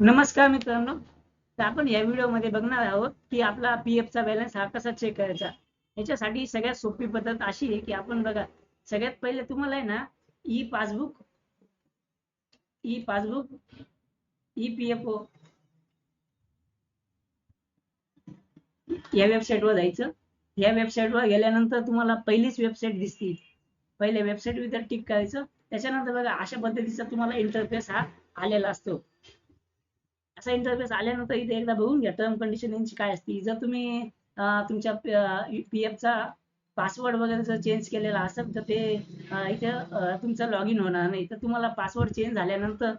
नमस्कार मित्रांनो. तर आपण या व्हिडिओमध्ये बघणार आहोत की आपला पी चा बॅलन्स हा कसा चेक करायचा? याच्यासाठी सगळ्यात सोपी पद्धत अशी आहे की आपण बघा सगळ्यात पहिले तुम्हाला आहे ना E passbook E passbook E P F O या वेबसाईटवर जायचं. या वेबसाईटवर गेल्यानंतर तुम्हाला पहिलीच वेबसाईट दिसते पहिल्या वेबसाईट तर टिक करायचं त्याच्यानंतर बघा अशा पद्धतीचा तुम्हाला इंटरफेस हा आलेला असतो. असा इंटरफेस आल्यानंतर इथे एकदा बघून घ्या. टर्म कंडिशन यांची काय असते. जर तुम्ही तुमच्या पी चा पासवर्ड वगैरे जर चेंज केलेला असेल तर ते इथे तुमचं लॉग इन होणार नाही. तर तुम्हाला पासवर्ड चेंज झाल्यानंतर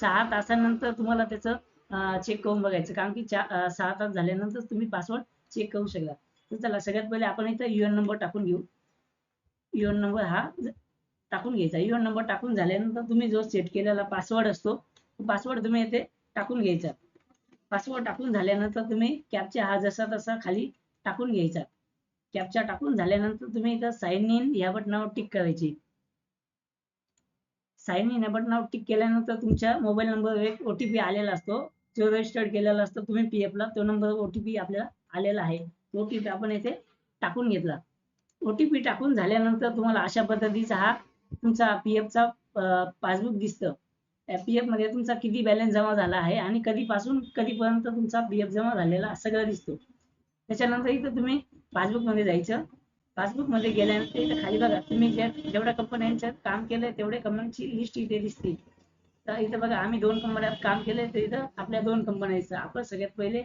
सहा तासानंतर तुम्हाला त्याचं चेक करून बघायचं. कारण की चार सहा तास झाल्यानंतर तुम्ही पासवर्ड चेक करू शकता. तर चला सगळ्यात पहिले आपण इथं युएन नंबर टाकून घेऊ. युएन नंबर हा टाकून घ्यायचा. युएन नंबर टाकून झाल्यानंतर तुम्ही जो सेट केलेला पासवर्ड असतो पासवर्ड तुम्ही इथे टाकून घ्यायचा पासवर्ड टाकून झाल्यानंतर तुम्ही कॅपचा हा जसा तसा खाली टाकून घ्यायचा कॅपचा टाकून झाल्यानंतर तुम्ही इथं साईन इन या बटनावर टिक करायची. साईन इन या बटनावर टिक केल्यानंतर तुमच्या मोबाईल नंबर एक ओटीपी आलेला असतो. जो रजिस्टर्ड केलेला असतो तुम्ही पी ला तो नंबर ओटीपी आपल्याला आलेला आहे. ओटीपी आपण इथे टाकून घेतला. ओटीपी टाकून झाल्यानंतर तुम्हाला अशा पद्धतीचा हा तुमचा पी चा पासबुक दिसतं. एफमध्ये तुमचा किती बॅलन्स जमा झाला आहे आणि कधीपासून कधीपर्यंत तुमचा पी एफ जमा झालेला सगळं दिसतो. त्याच्यानंतर इथं तुम्ही पासबुकमध्ये जायचं. पासबुकमध्ये गेल्यानंतर इथं खाली बघा तुम्ही ज्या जेवढ्या कंपन्यांच्या काम केलंय तेवढ्या कंपन्यांची लिस्ट इथे दिसते. तर इथं बघा आम्ही दोन कंपन्यात काम केलंय तर इथं आपल्या दोन कंपन्यांचं आपण सगळ्यात पहिले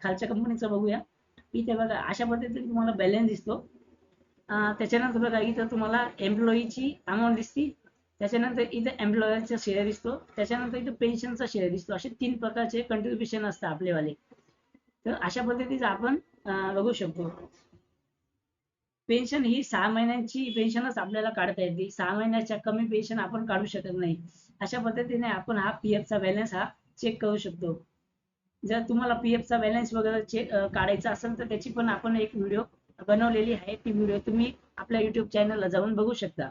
खालच्या कंपनीचं बघूया. इथे बघा अशा पद्धतीने तुम्हाला बॅलन्स दिसतो. त्याच्यानंतर बघा इथं तुम्हाला एम्प्लॉईची अमाऊंट दिसते. त्याच्यानंतर इथं एम्प्लॉयरचा शेअर दिसतो. त्याच्यानंतर इथं पेन्शनचा शेअर दिसतो. असे तीन प्रकारचे कंट्रीब्युशन असतात आपलेवाले. तर अशा पद्धतीचं आपण बघू शकतो. पेन्शन ही सहा महिन्यांची पेन्शनच आपल्याला काढता येते. सहा महिन्याच्या कमी पेन्शन आपण काढू शकत नाही. अशा पद्धतीने आपण हा पी चा बॅलन्स हा चेक करू शकतो. जर तुम्हाला पी चा बॅलन्स वगैरे चेक काढायचा असेल तर त्याची पण आपण एक व्हिडिओ बनवलेली आहे. ती व्हिडिओ तुम्ही आपल्या युट्यूब चॅनलला जाऊन बघू शकता.